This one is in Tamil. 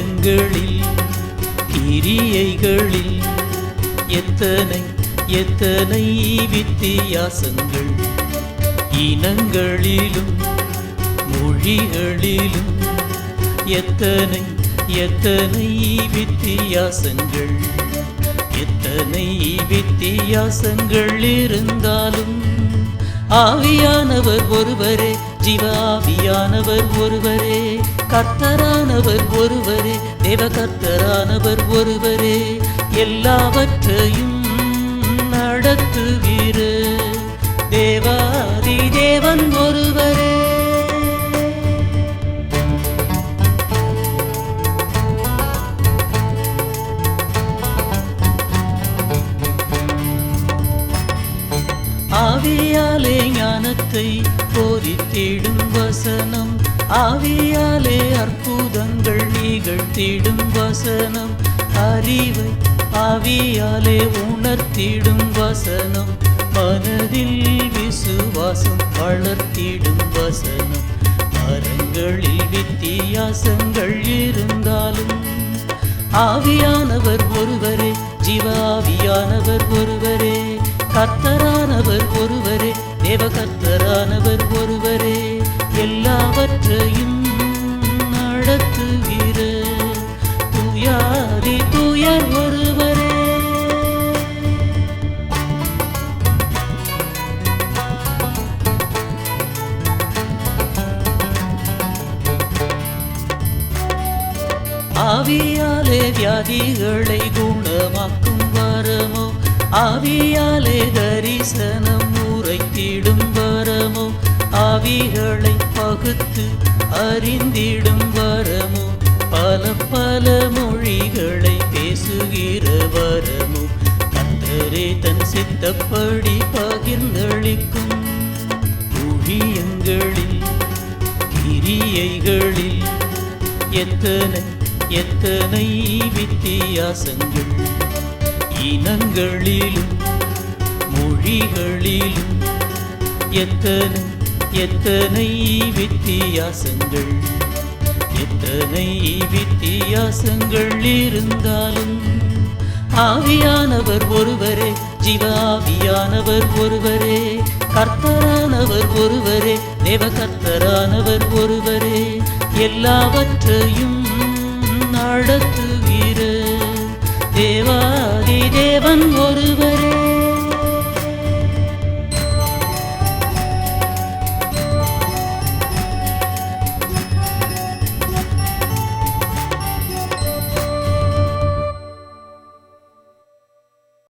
எண்ணங்களில் கிரியைகளில் எத்தனை எத்தனை வித்தியாசங்கள். இனங்களிலும் மொழிகளிலும் எத்தனை எத்தனை வித்தியாசங்கள். எத்தனை வித்தியாசங்கள் இருந்தாலும் ஆவியானவர் ஒருவரே ஜீவாவியானவர் ஒருவரே கர்த்தரானவர் ஒருவரே தேவ கர்த்தரானவர் ஒருவரே எல்லாவற்றையும் நடத்துவீரே. ஆவியாலே ஞானத்தை போதித்திடும் வசனம். ஆவியாலே அற்புதங்கள் நிகழ்த்திடும் வசனம். அறிவை ஆவியாலே உணர்த்திடும் வசனம். மனதில் விசுவாசம் வளர்த்திடும் வசனம். மரங்களில் வித்தியாசங்கள் இருந்தாலும் ஆவியானவர் ஒருவரே ஜீவாவியானவர் ஒருவரே. கர்த்தரானவர் ஒருவரே தேவ கர்த்தரானவர் ஒருவரே எல்லாவற்றையும் நடத்துகிற துயாதி துயர் ஒருவரே. ஆவியாலே வியாதிகளை குணமாக்கும் வரமோ? ஆவியாலே ஆவிகளை பகுத்து அறிந்திடும் வரமும் பல பல மொழிகளை பேசுகிற வரமும் கத்தரே தன் சித்தப்படி பகிர்ந்தளிக்கும் ஊழியங்களில் கிரியைகளில் எத்தனை எத்தனை வித்தியாசங்கள். இனங்களிலும் மொழிகளிலும் எத்தனை எத்தனை வித்தியாசங்கள் எத்தனை வித்தியாசங்கள் இருந்தாலும் ஆவியானவர் ஒருவரே ஜீவாவியானவர் ஒருவரே கர்த்தரானவர் ஒருவரே தேவ கர்த்தரானவர் ஒருவரே எல்லாவற்றையும் நடத்து